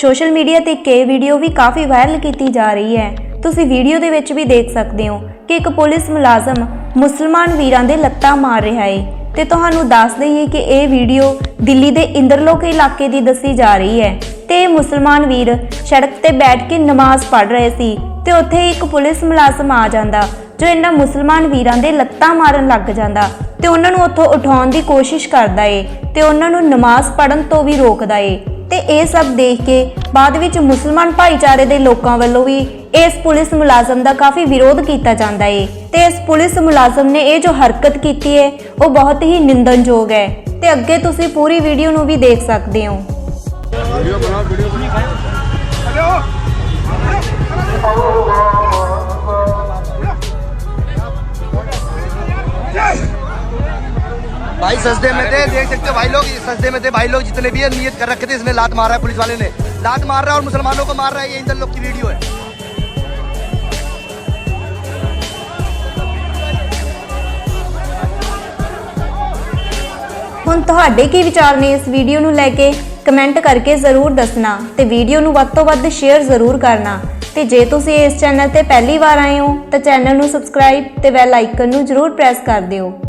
Social media ਤੇ ਇੱਕ ਇਹ ਵੀਡੀਓ ਵੀ ਕਾਫੀ ਵਾਇਰਲ ਕੀਤੀ ਜਾ ਰਹੀ ਹੈ। ਤੁਸੀਂ ਵੀਡੀਓ ਦੇ ਵਿੱਚ ਵੀ ਦੇਖ ਸਕਦੇ ਹੋ ਕਿ ਇੱਕ ਪੁਲਿਸ ਮੁਲਾਜ਼ਮ ਮੁਸਲਮਾਨ ਵੀਰਾਂ ਦੇ ਲੱਤਾਂ ਮਾਰ ਰਿਹਾ ਹੈ ਤੇ ਤੁਹਾਨੂੰ ਦੱਸ ਦਈਏ ਕਿ ਇਹ ਵੀਡੀਓ ਦਿੱਲੀ ਦੇ ਇੰਦਰਲੋਕ ਇਲਾਕੇ ਦੀ ਦੱਸੀ ਜਾ ਰਹੀ ਹੈ। ਤੇ ਇਹ ਮੁਸਲਮਾਨ ਵੀਰ ਸੜਕ ਤੇ ਬੈਠ ਕੇ ਨਮਾਜ਼ ਪੜ੍ਹ ਰਹੇ ਸੀ ਤੇ ਉੱਥੇ ਇੱਕ ਪੁਲਿਸ ਮੁਲਾਜ਼ਮ ਆ ਜਾਂਦਾ ਜੋ ਇਹਨਾਂ ਮੁਸਲਮਾਨ ਵੀਰਾਂ ਦੇ ਲੱਤਾਂ ਮਾਰਨ ਲੱਗ ਜਾਂਦਾ ਤੇ ਉਹਨਾਂ ਨੂੰ ਉੱਥੋਂ ਉਠਾਉਣ ਦੀ ਕੋਸ਼ਿਸ਼ ਕਰਦਾ ਏ ਤੇ ਉਹਨਾਂ ਨੂੰ ਨਮਾਜ਼ ਪੜ੍ਹਨ ਤੋਂ ਵੀ ਰੋਕਦਾ ਏ। ਤੇ ਇਹ ਸਭ ਦੇਖ ਕੇ ਬਾਅਦ ਵਿੱਚ ਮੁਸਲਮਾਨ ਭਾਈਚਾਰੇ ਦੇ ਲੋਕਾਂ ਵੱਲੋਂ ਵੀ ਇਸ ਪੁਲਿਸ ਮੁਲਾਜ਼ਮ ਦਾ ਕਾਫੀ ਵਿਰੋਧ ਕੀਤਾ ਜਾਂਦਾ ਏ। ਤੇ ਇਸ ਪੁਲਿਸ ਮੁਲਾਜ਼ਮ ਨੇ ਇਹ ਜੋ ਹਰਕਤ ਕੀਤੀ ਏ, ਉਹ ਬਹੁਤ ਹੀ ਨਿੰਦਨਯੋਗ ਹੈ ਤੇ ਅੱਗੇ ਤੁਸੀਂ ਪੂਰੀ ਵੀਡੀਓ ਨੂੰ ਵੀ ਦੇਖ ਸਕਦੇ ਹੋ। भाई सजदे में थे देख सकते हो भाई लोग ये सजदे में थे भाई लोग जितने भी है नियत कर रखे थे इसमें लात मारा है पुलिस वाले ने लात मार रहा है और मुसलमानों को मार रहा है ये इंदर लोग की वीडियो है ਹੁਣ ਤੁਹਾਡੇ ਕੀ ਵਿਚਾਰ ਨੇ ਇਸ ਵੀਡੀਓ ਨੂੰ ਲੈ ਕੇ ਕਮੈਂਟ ਕਰਕੇ ਜ਼ਰੂਰ ਦੱਸਣਾ ਤੇ ਵੀਡੀਓ ਨੂੰ ਵੱਧ ਤੋਂ ਵੱਧ ਸ਼ੇਅਰ ਜ਼ਰੂਰ ਕਰਨਾ ਤੇ ਜੇ ਤੁਸੀਂ ਇਸ ਚੈਨਲ ਤੇ ਪਹਿਲੀ ਵਾਰ ਆਏ ਹੋ ਤਾਂ ਚੈਨਲ ਨੂੰ ਸਬਸਕ੍ਰਾਈਬ ਤੇ ਬੈਲ ਆਈਕਨ ਨੂੰ ਜ਼ਰੂਰ ਪ੍ਰੈਸ ਕਰ ਦਿਓ